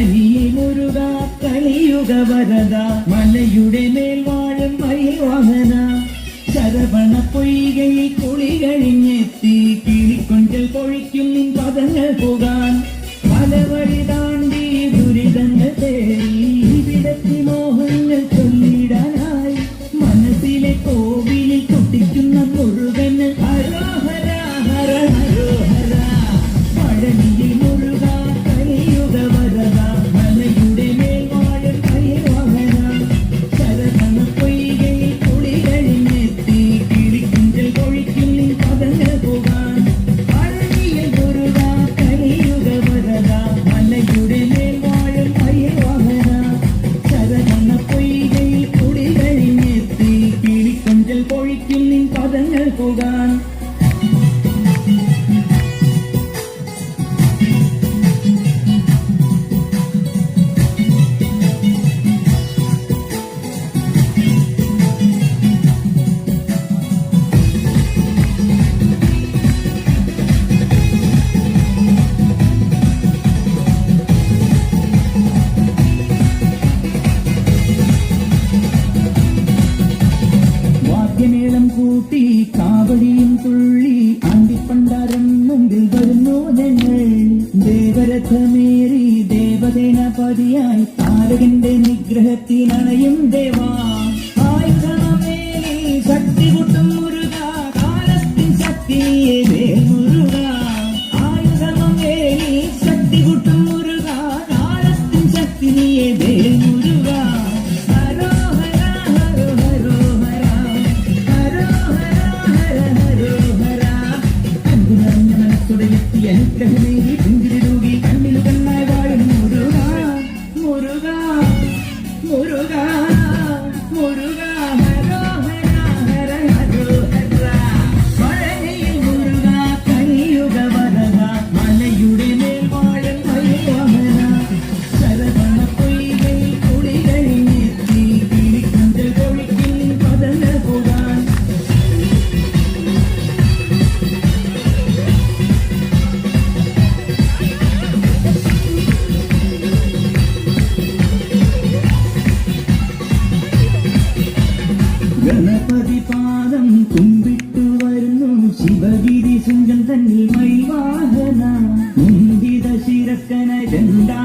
മുരുക കലിയുഗ വരത മലയുടെ മേൽ വാഴും വാഹന ശരവണ പൊയ്കയിൽ കുളി കഴിഞ്ഞെത്തി കിളിക്കൊഞ്ചൽ പൊഴിക്കും നിൻ പദങ്ങൾ പോകാൻ. പല വഴി താണ്ടി ദുരിതങ്ങൾ തേടി പദങ്ങൾ പോകാൻ കാവടിയും തുള്ളി അന്തിപ്പണ്ടാരം മുമ്പിൽ വരുന്നു ഞങ്ങൾ ദേവരഥമേറി ദേവതേന പതിയായി താരകന്റെ നിഗ്രഹത്തിനണയും ദേവാ. എത്തി അനുഗ്രഹമേകി കണ്ണിലു കണ്ണായി വാഴും മുരുക മുരുക മുരുക. ഗണപതി കുമ്പിട്ടു വരുന്നു. ശിവഗിരി ശൃംഗം തന്നിൽ മൈവാഹന. മുന്തിത ശിരക്കന രണ്ടാ